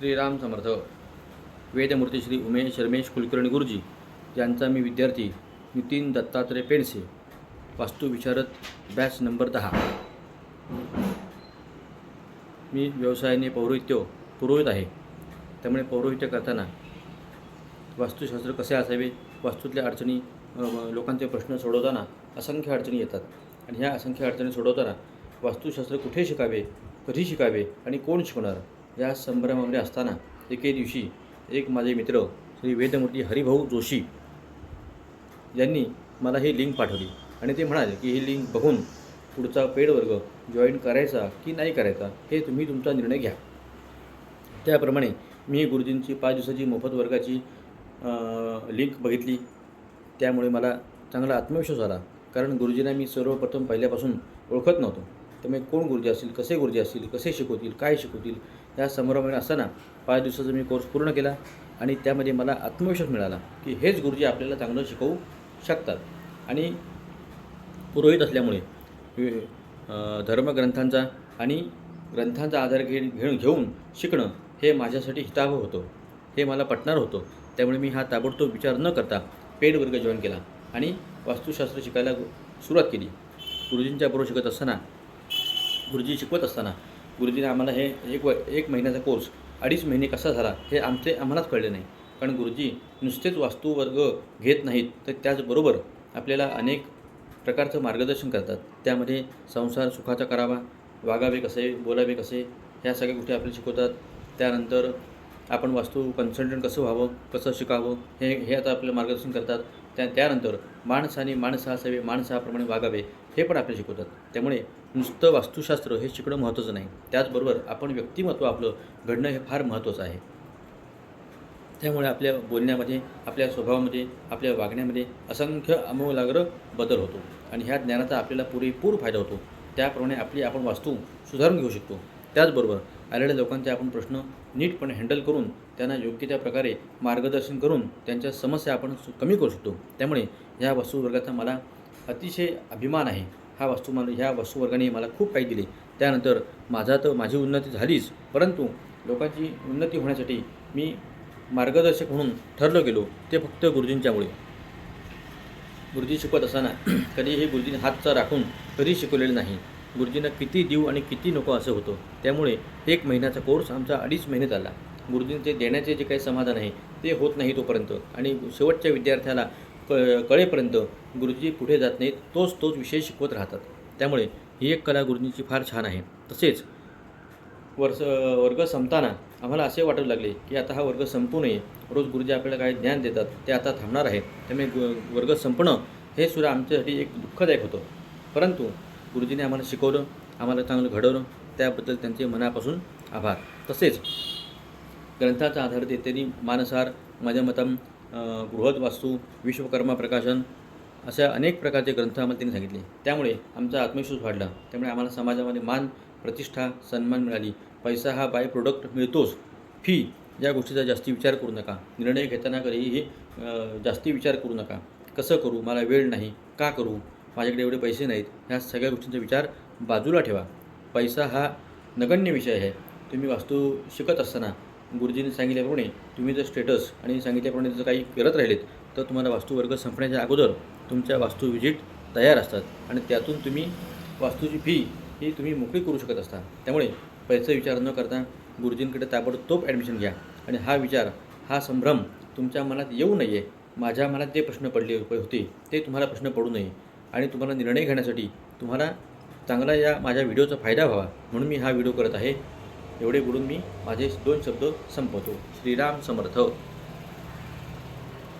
श्रीराम समर्थ. वेदमूर्ती श्री उमेश रमेश कुलकर्णी गुरुजी यांचा मी विद्यार्थी नितीन दत्तात्रय पेणसे वास्तुविशारद बॅच नंबर दहा. मी व्यवसायाने पौरोहित्य पुरोहित आहे. त्यामुळे पौरोहित्य करताना वास्तुशास्त्र कसे असावे वास्तूतल्या अडचणी लोकांचे प्रश्न सोडवताना असंख्य अडचणी येतात. आणि ह्या असंख्य अडचणी सोडवताना वास्तुशास्त्र कुठे शिकावे कधी शिकावे आणि कोण शिकवणार? या संभ्रमामध्ये असताना एके दिवशी एक माझे मित्र श्री वेदमूर्ती हरिभाऊ जोशी यांनी मला ही लिंक पाठवली. आणि ते म्हणाले की ही लिंक बघून पुढचा पेड वर्ग जॉईन करायचा की नाही करायचा हे तुम्ही तुमचा निर्णय घ्या. त्याप्रमाणे मी गुरुजींची पाच दिवसाची मोफत वर्गाची लिंक बघितली. त्यामुळे मला चांगला आत्मविश्वास आला. कारण गुरुजींना मी सर्वप्रथम पहिल्यापासून ओळखत नव्हतो. त्यामुळे कोण गुरुजी असतील कसे गुरुजी असतील कसे शिकवतील काय शिकवतील या संभ्रमाने असताना पाच दिवसाचा मी कोर्स पूर्ण केला आणि त्यामध्ये मला आत्मविश्वास मिळाला की हेच गुरुजी आपल्याला चांगलं शिकवू शकतात. आणि पुरोहित असल्यामुळे धर्मग्रंथांचा आणि ग्रंथांचा आधार घे घेऊन घेऊन शिकणं हे माझ्यासाठी हितावह होतं. हे मला पटणार होतं. त्यामुळे मी हा ताबडतोब विचार न करता पेड वर्ग जॉईन केला आणि वास्तुशास्त्र शिकायला सुरुवात केली. गुरुजींच्या बरोबर शिकत असताना गुरुजी शिकवत असताना गुरुजीने आम्हाला हे एक व एक महिन्याचा कोर्स अडीच महिने कसा झाला हे आमचे आम्हालाच कळले नाही. कारण गुरुजी नुसतेच वास्तू वर्ग घेत नाहीत तर त्याचबरोबर आपल्याला अनेक प्रकारचं मार्गदर्शन करतात. त्यामध्ये संसार सुखाचा करावा वागावे कसे बोलावे कसे ह्या सगळ्या गोष्टी आपल्याला शिकवतात. त्यानंतर आपण वास्तू कन्सल्टंट कसं व्हावं कसं शिकावं हे हे आता आपलं मार्गदर्शन करतात. त्या त्यानंतर माणसाने माणसा असावे माणसाप्रमाणे वागावे हे पण आपल्याला शिकवतात. त्यामुळे नुसतं वास्तुशास्त्र हे शिकणं महत्त्वाचं नाही. त्याचबरोबर आपण व्यक्तिमत्व आपलं घडणं हे फार महत्त्वाचं आहे. त्यामुळे आपल्या बोलण्यामध्ये आपल्या स्वभावामध्ये आपल्या वागण्यामध्ये असंख्य अमूलाग्र बदल होतो आणि ह्या ज्ञानाचा आपल्याला पुरेपूर फायदा होतो. त्याप्रमाणे आपली आपण वास्तू सुधारून घेऊ शकतो. त्याचबरोबर आलेल्या लोकांचे आपण प्रश्न नीटपणे हँडल करून त्यांना योग्य त्या प्रकारे मार्गदर्शन करून त्यांच्या समस्या आपण कमी करू शकतो. त्यामुळे ह्या वस्तुवर्गाचा मला अतिशय अभिमान आहे. हा वस्तू मला ह्या वस्तुवर्गाने मला खूप काही दिले. त्यानंतर माझा तर माझी उन्नती झालीच. परंतु लोकांची उन्नती होण्यासाठी मी मार्गदर्शक म्हणून ठरलो गेलो. ते फक्त गुरुजींच्यामुळे. गुरुजी शिकवत असताना कधीही गुरुजीने हातचा राखून कधी शिकवलेलं नाही. गुरुजींना किती देऊ आणि किती नको असं होतं. त्यामुळे एक महिन्याचा कोर्स आमचा अडीच महिने चालला गुरुजींचे देण्याचे जे काही समाधान आहे ते होत नाही तोपर्यंत. आणि शेवटच्या विद्यार्थ्याला क कळेपर्यंत गुरुजी पुढे जात नाहीत तोच तोच विषय शिकवत राहतात. त्यामुळे ही एक कला गुरुजींची फार छान आहे. तसेच वर्ष वर्ग संपताना आम्हाला असे वाटू लागले की आता हा वर्ग संपू नये. रोज गुरुजी आपल्याला काही ज्ञान देतात ते आता थांबणार आहे. त्यामुळे गु वर्ग संपणं हे सुद्धा आमच्यासाठी एक दुःखदायक होतं. परंतु गुरुजीने आम्हाला शिकवलं आम्हाला चांगलं घडवलं. त्याबद्दल त्यांचे मनापासून आभार. तसेच ग्रंथाचा आधार देत त्यांनी मानसार माझ्या मतं बृहद वास्तू विश्वकर्मा प्रकाशन अशा अनेक प्रकारचे ग्रंथ आम्हाला त्यांनी सांगितले. त्यामुळे आमचा आत्मविश्वास वाढला. त्यामुळे आम्हाला समाजामध्ये मान प्रतिष्ठा सन्मान मिळाली. पैसा हा बाय प्रोडक्ट मिळतोच. फी या गोष्टीचा जास्ती विचार करू नका. निर्णय घेताना कधीही जास्ती विचार करू नका. कसं करू? मला वेळ नाही. का करू? माझ्याकडे एवढे पैसे नाहीत. ह्या सगळ्या गोष्टींचा विचार बाजूला ठेवा. पैसा हा नगण्य विषय आहे. तुम्ही वास्तू शिकत असताना गुरुजींनी सांगितल्याप्रमाणे तुम्ही जर स्टेटस आणि सांगितल्याप्रमाणे जर काही करत राहिलेत तर तुम्हाला वास्तुवर्ग संपण्याच्या अगोदर तुमच्या वास्तू विजिट तयार असतात आणि त्यातून तुम्ही वास्तूची फी ही तुम्ही मोकळी करू शकत असता. त्यामुळे पैसे विचार न करता गुरुजींकडे ताबडतोब ॲडमिशन घ्या. आणि हा विचार हा संभ्रम तुमच्या मनात येऊ नये. माझ्या मनात जे प्रश्न पडले होते ते तुम्हाला प्रश्न पडू नये. आणि तुम्हाला निर्णय घेण्यासाठी तुम्हाला चांगला या माझ्या व्हिडिओचा फायदा व्हावा म्हणून मी हा व्हिडिओ करत आहे. एवढे बोलून मी माझे दोन शब्द संपवतो. श्रीराम समर्थ.